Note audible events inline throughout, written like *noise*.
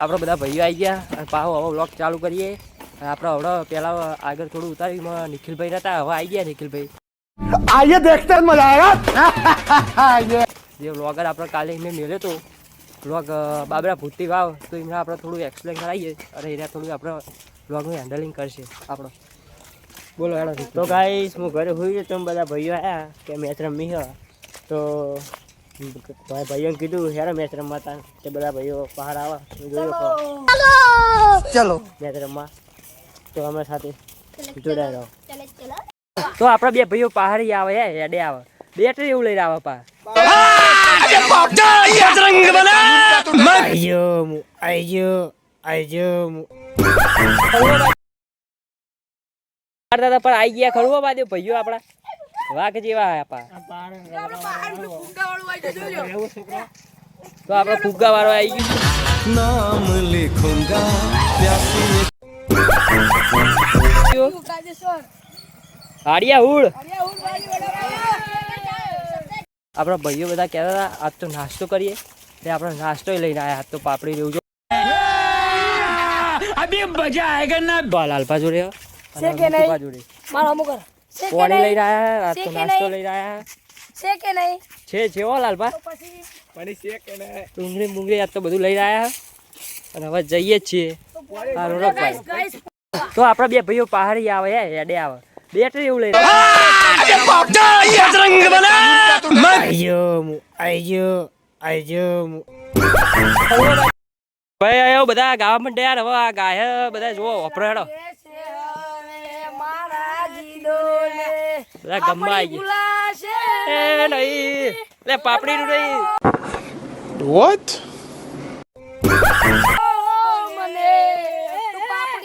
આપણે બધા ભાઈઓ આવી ગયા. પાહો હવે બ્લોગ ચાલુ કરીએ. આપણે હવે પહેલાં આગળ થોડું ઉતાર્યું નિખિલભાઈ નતા. હવે આવી ગયા નિખિલભાઈ. આઈએ દેખતે મજા આયા *laughs* જે વ્લોગર આપણે કાલે એમને મેળ્યો હતો વ્લોગ બાબરા ભૂતી વાવ તો એમને આપણે થોડું એક્સપ્લેન કરાવીએ. અને એના થોડું આપણે વ્લોગનું હેન્ડલિંગ કરશે આપણો. બોલો તો ગાઈસ હું ઘરે હોઈ તમે બધા ભાઈઓ આવ્યા કે મેચ રમી તો ભાઈ ભાઈઓ કીધું હેરા મેચ રમવા તા તે બધા ભાઈઓ બહાર આવા चलो મેચ રમવા. તો અમે સાથે જોડાઈ રહો. તો આપણે બે ભાઈઓ પહાડી આવે હે હેડે આવે. બેટરી એવું લઈને આવે પા *laughs* પણ આવી ગયા ખરું બાદ ભાઈઓ આપણા. વાઘ જેવા આપા. તો આપડે ફુગ્ગા વાળો આવી ગયો. નામ લિખુંગા આડિયા હુડ આપણા ભાઈઓ બધા કહેતા હતા આજ તો નાસ્તો કરીએ. તે આપણે નાસ્તો લઈને આવ્યા તો પાપડી લેવું જો. મજા આયેગા ના. બાલાલપા જોડે છે મારા અમુક છે કે પાણી નહીં લઈને આવ્યા આજ તો છે કે નાસ્તો નહીં? લઈને આવ્યા છે કે નહીં? છે છે હો લાલપા પછી ડુંગળી મુંગળી આજ તો બધું લઈને આવ્યા અને હવે જઈએ જ છીએ. રોનકભાઈ તો આપણા બે ભાઈઓ પહાડી આવે હે હેડે આવે. બેટરી એવું લઈ *laughs* ભાઈ આયો બધા ગાવા મંડ્યા હવે આ ગાય બધા જોવો વપરો બધા ગમવા આવી એ નહીં લે પાપડી નું નહીં. વોટ મને તું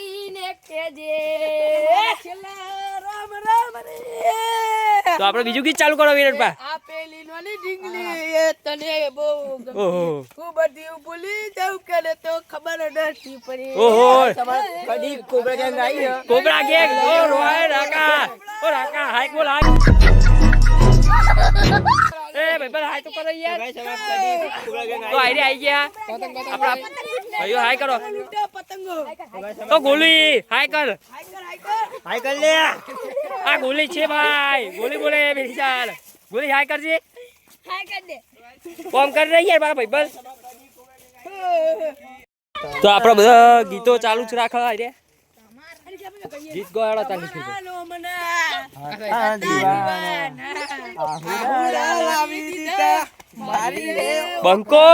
તો આપણે બીજું ગીત ચાલુ કરો વિરાટ આ પેલી ઢીંગલી એ તને બહુ ઓહો. હું બધી ભૂલી જાઉં કે તો ખબર નથી પડી. ઓહો કડી કોબરા ગેંગ આવી હ કોબરા ગેંગ ઓ રોય રાકા. ઓ રાકા હાઈ બોલ હાઈ એ ભાઈ ભાઈ હાઈ તો કરો યાર. તો આઈ રે આઈ ગયા. આપણા ભાઈઓ હાઈ કરો. તો ગોલી હાઈ કર. હાય કર લે. આ ગોલી છે ભાઈ. ગોલી બોલે બેસી ચાલ હાય કરજે. હાય કર દે કોમ કરી રહી યાર મારા ભાઈ બસ. તો આપણા બધા ગીતો ચાલુ જ રાખવા રે ગીત ગોળો રે બંકો.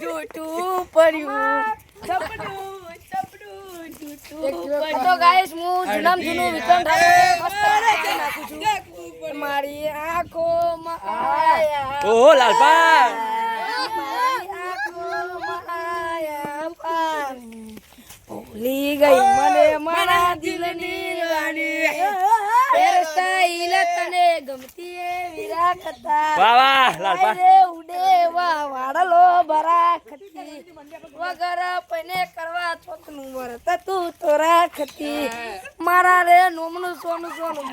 જોટું પડ્યું. તો ગાઈસ હું જુનામ જૂનું વિક્રમ ઠાકોર નાખું છું. મારી આંખોમાં આયા. ઓહો લાલપા મારી આંખોમાં આયા. પાણી. ભૂલી ગઈ મને મારા દિલની રાણી હેરસ્ટાઈલ તને ગમતી એ વિરા કથા વાહ વાહ લાલપા ભરાખતી વગર પને કરવા ચોકનું વરત તું તો રાખતી. મારા રે નોમનું સોનું સોનું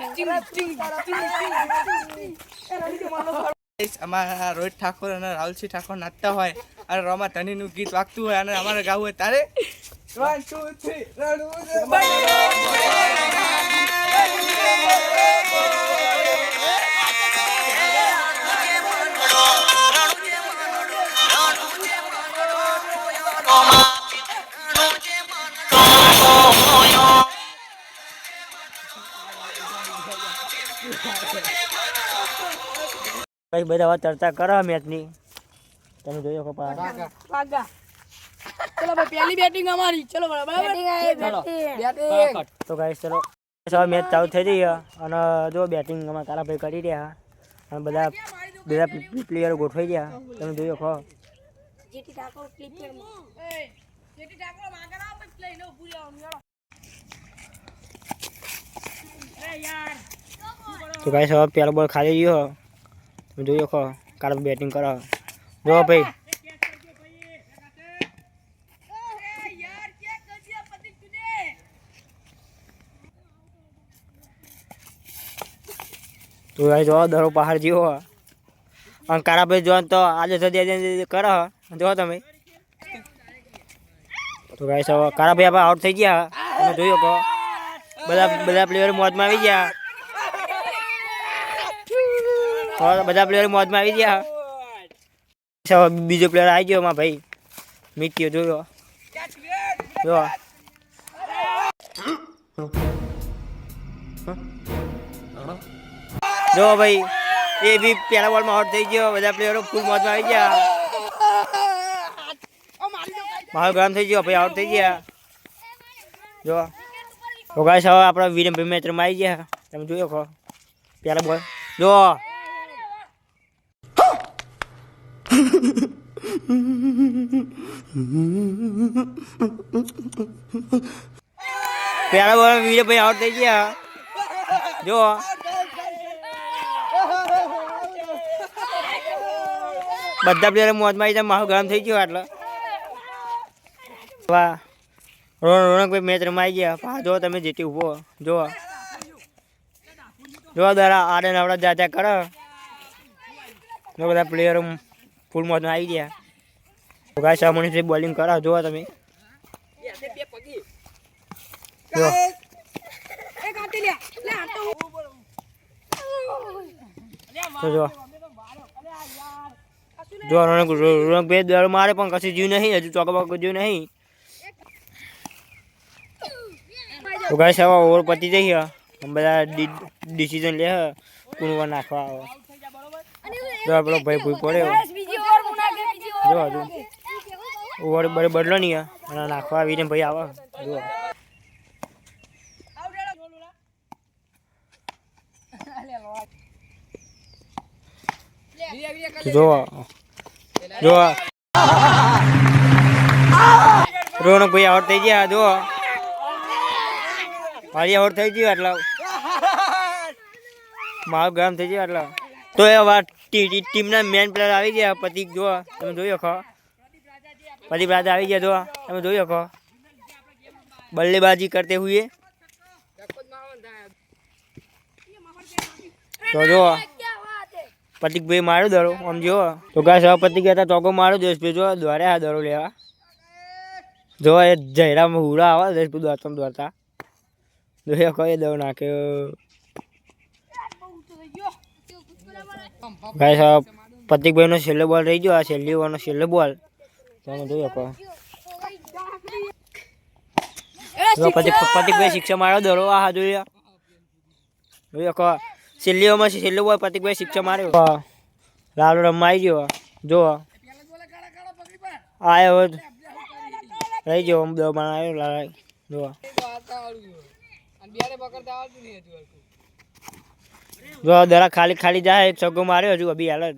અમારા રોહિત ઠાકોર અને રાહુલસિંહ ઠાકોર નાચતા હોય અને રોમા ધનીનું ગીત વાગતું હોય અને અમારે ગાવું હોય તારે વન ટુ થ્રી કઈ બધા હવે ચર્ચા કરો મેચની. તમે જોયો કપા વાગા. ચલો ભાઈ પહેલી બેટિંગ અમારી. ચલો બરાબર? બેટિંગ તો ગાઈસ ચલો. હવે મેચ ચાલુ થઈ ગઈ અને જો બેટિંગ અમારા કારાભાઈ કરી રહ્યા. અને બધા બધા પ્લેયરો ગોઠવાઈ ગયા. તમે જોયો ખો જેટી ઠાકોર ક્લિપ જેટી ઠાકોર તો ગાઈસ હવે પહેલો બોલ ખાલી ગયો જોયો ખો કારાભાઈ બેટિંગ કરો જો ભાઈ. તો ભાઈ જો, દરો પહાડ જીવો. અને કારાભાઈ જો તો આજે સદી કરો. જો તમે. તો ભાઈ હવે કારા ભાઈ આપણે આઉટ થઈ ગયા. તમે જોયો કહો બધા બધા પ્લેયર મોજમાં આવી ગયા હવે બધા પ્લેયર મોજમાં આવી ગયા. બીજો પ્લેયર આવી ગયો માં ભાઈ. મિત્યો જોયો. જો. જો ભાઈ, એ બી પહેલા બોલમાં આઉટ થઈ ગયો. બધા પ્લેયરો ફૂલ મોજમાં આવી ગયા. મારો ગરમ થઈ ગયો, ભાઈ આઉટ થઈ ગયા. જો. તો ગાઈસ આપણા વિરમ ભાઈ મેચમાં આવી ગયા. તમે જોયો ખો પહેલા બોલ જો. પહેલા બોલો બીજા ભાઈ આઉટ થઈ ગયા. જો બધા પ્લેયર મોજમાં આવી જાય, મારું ગરમ થઈ ગયો એટલે વાહ. રોણ ભાઈ મેચ રમાઈ ગયા. પા જો તમે જેટી ઊભો. જો જો દારા, આડે નવડા જાજા કરો. જો બધા પ્લેયરો ફૂલ મોજમાં આવી ગયા. ગાય સામણીથી બોલિંગ કરા જો તમે. જો. રોણક બે દર મારે પણ કશું જીવ નહીં હજુ ચોકબાક જીવ નહીં. તો ગાઈસ હવે ઓવર પતી જઈ બધા ડિસિઝન લે કુણવા નાખવા આવે. જો પેલો ભાઈ ભૂઈ પડ્યો. જો હજુ ઓવર બદલો નહીં અને નાખવા આવીને ભાઈ આવે. જો જો જો રોનક ભાઈ આઉટ થઈ ગયા જો મારી આઉટ થઈ ગયું એટલે. મારું ગરમ થઈ ગયું એટલે. તો એ ટીમના મેન પ્લેયર આવી ગયા, પતિક જો તમે જોઈ શકો. પતિક રાજા આવી ગયા તમે જોઈ શકો. બલ્લેબાજી કરતે હુએ. તો જો પતિકભાઈ મારો દરો આમ જો. તો ગાય સહ પતિક હતા ચોકો મારો દેશભાઈ જો, દ્વારે આ દરો લેવા. જો, એ જયરામ હુરા આવે દેશભાઈ દોડતા જોઈ જોઈએ એ દરો નાખ્યો. ગાય સાહેબ પતિકભાઈનો છેલ્લો બોલ રહી ગયો, આ છેલ્લી ઓવરનો છેલ્લો બોલ. તમે જોઈએ શકો પતિકભાઈ શિક્ષા માર્યો દરો આ જોઈએ. જોઈ લો. જોઈ શકો છેલ્લી છેલ્લો પતિકભાઈ શિક્ષા માર્યો રમવા આવી ગયો. જો. આવ્યો રહી ગયો. દો આવ્યો લાલ જો. જો દરા ખાલી ખાલી જાય ચગો માર્યો હજુ અભી હાલ જ.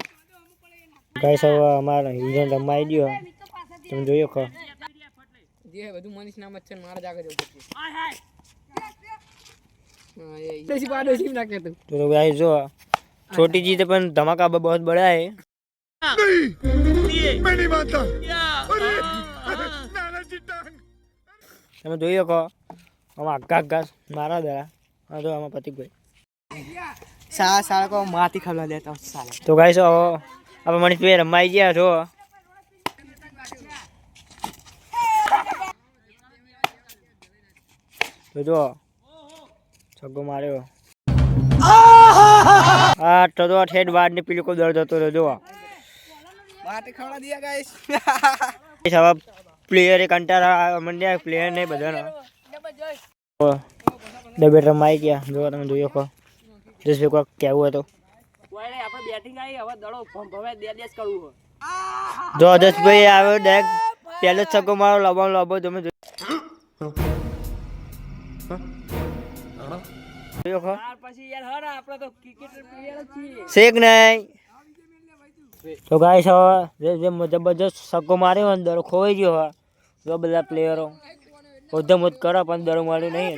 ગાય અમારે રમવા આવી ગયો. તમે જોયો ખો જે બધું મનીષ ના મચ્છર મારા જાગે જવું પડશે પાડોશી નાખે તું તો તો ગાય જો छोटी चीज अपन धमाका ब- बहुत बड़ा है તમે જોઈ શકો આમાં આઘા આઘા મારા દરા હા જો આમાં પતિકભાઈ સાળા સાળા કો માથી ખવલા દેતા સાલા તો ગાય છો આપણે મનીષ ભાઈ રમાઈ ગયા છો તો જો છગ્ગો માર્યો. હા તો તો ઠેઠ બાર ને પેલું કોઈ દર્દ હતો જો માથી ખવડા દિયા ગાઈસ હવે પ્લેયરે કંટાળા મંડ્યા પ્લેયર ને બધાનો. ડબે રમાઈ ગયા. જો તમે જોયો કહો જસભાઈ કોઈક કહેવું હતું આપણે બેટિંગ આવી હવે દડો ભવે બે દેશ કરવું જો જસભાઈ આવ્યો ડાયરેક્ટ પહેલો જ છક્કો મારો લબો લબો તમે જોયો શેક નહીં? તો ગાઈસ હવે જે જબરજસ્ત સગો માર્યો ને દરો ખોવાઈ ગયો હવે જો બધા પ્લેયરો ઉધમુધ કરો પણ દરો માર્યો નહીં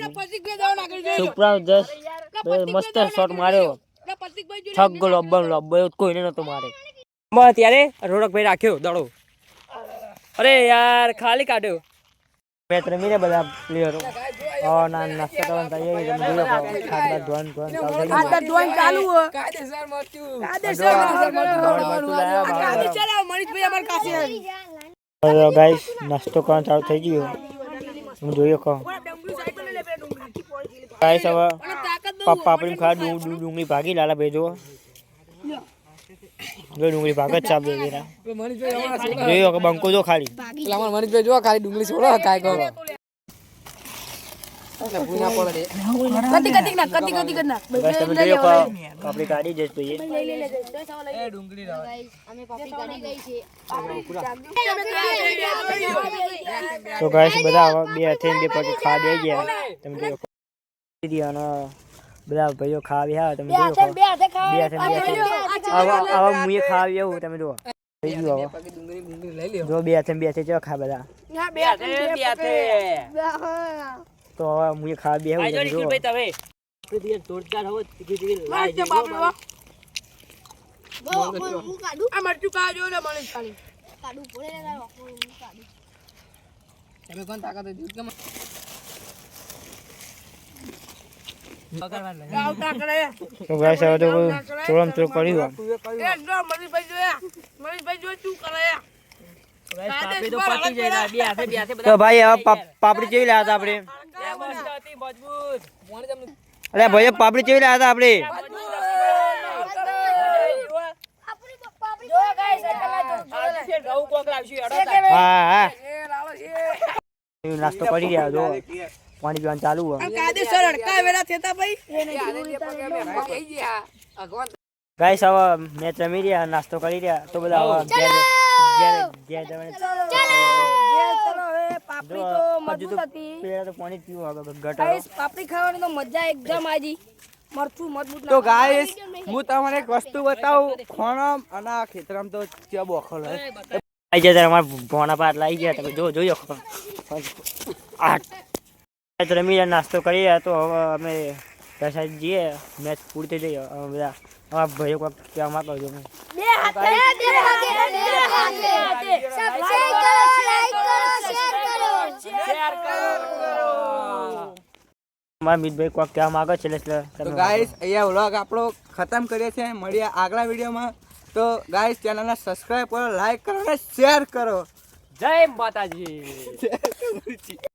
સુપરા જસ્ટ મસ્ત શોટ માર્યો. છગ્ગો લબ્બો લબ્બો કોઈને નતો મારે માં ત્યારે રોડકભાઈ રાખ્યો દડો. અરે યાર ખાલી કાઢ્યો. મેચ રમી બધા પ્લેયરો હા ના નાસ્તો કરવાનું તૈયારી તમે જોઈ શકો ધોન ધોન થઈ આ ડ્રોઈંગ ચાલુ કાયદેસર મત્યું કાયદેસર લાયા, ચલાવ મનીષભાઈ અમારી પાસે હવે ગાઈસ નાસ્તો કરવાનું ચાલુ થઈ ગયો હું જોયો કહો ગાઈસ હવે પપ્પા આપણી ખા ડુંગ ડુંગ- ડુંગળી ભાગી લાલા ભાઈ જો ડુંગળી ભાગ જ ચાપ દે જરા જોઈ શકો બંકો જો ખાલી. એટલે અમારા મનીષભાઈ જો ખાલી ડુંગળી છોડો કાય રાવ. તો ગાઈસ બધા બે હાથે બે પગે ખા દે ગયા. તમે બધા ભાઈઓ ખાવી હા તમે જોયો બે બે હાથે આવા. આવા મુએ ખાવા એવું તમે જુઓ. થઈ ગયું હવે જો બે હાથે બે હાથે જો ખા બધા. બે હાથે બે હાથે. તો હવે મુએ ખાવા બે એવું તમે જો બાપરે વાહ. આ મરચું ખાવા જો ને મનીષ તમે કોણ તાકાત હતી કેમ આવતા કરે તો ગાઈસ હવે તો ચોરમ ચોર કર્યું એ મરી ભાઈ જોયા મનીષભાઈ જો શું કરે તો ભાઈ હવે પાપડી કેવી લાયા હતા આપણે અરે ભાઈ પાપડી કેવી લાયા હતા આપણે હા હા. નાસ્તો કરી રહ્યા જો પાણી પીવાનું ચાલુ હોય. કાયદેસર અડકા વેલા થતા ભાઈ થઈ ગયા. અગવાન ગાઈસ હવે મેચ રમી રહ્યા નાસ્તો કરી રહ્યા. તો બધા હવે ઘેર જવાની ચલો! હવે પાપડી તો ગાઈસ ખાવાની તો મજા એકદમ આજી. મરચું મજબૂત તો ગાઈસ હું તમને એક વસ્તુ બતાવું ખોણમ અને આ ખેતરમ તો ચા બોખલ આવી જાય અમારા ભોણા પાટ લાવી ગયા તમે જો જોયો આઠ મેચ રમી નાસ્તો કરીએ તો હવે અમે દશા જઈએ મેચ પૂરતી જઈએ અમે બધા અમારા ભાઈઓ કોઈક કહેવા માંગો છો. મારા હાથે બે હાથે બે હાથે સબસ્ક્રાઇબ કરો લાઈક કરો શેર કરો. અમારા મિતભાઈ કોઈક કહેવા માંગો છે એટલે તો ગાઈસ અહીંયા વ્લોગ આપણો ખતમ કરીએ છીએ. મળીએ આગલા વિડીયોમાં. તો ગાઈસ ચેનલને સબસ્ક્રાઈબ કરો લાઈક કરો અને શેર કરો. જય માતાજી. *laughs*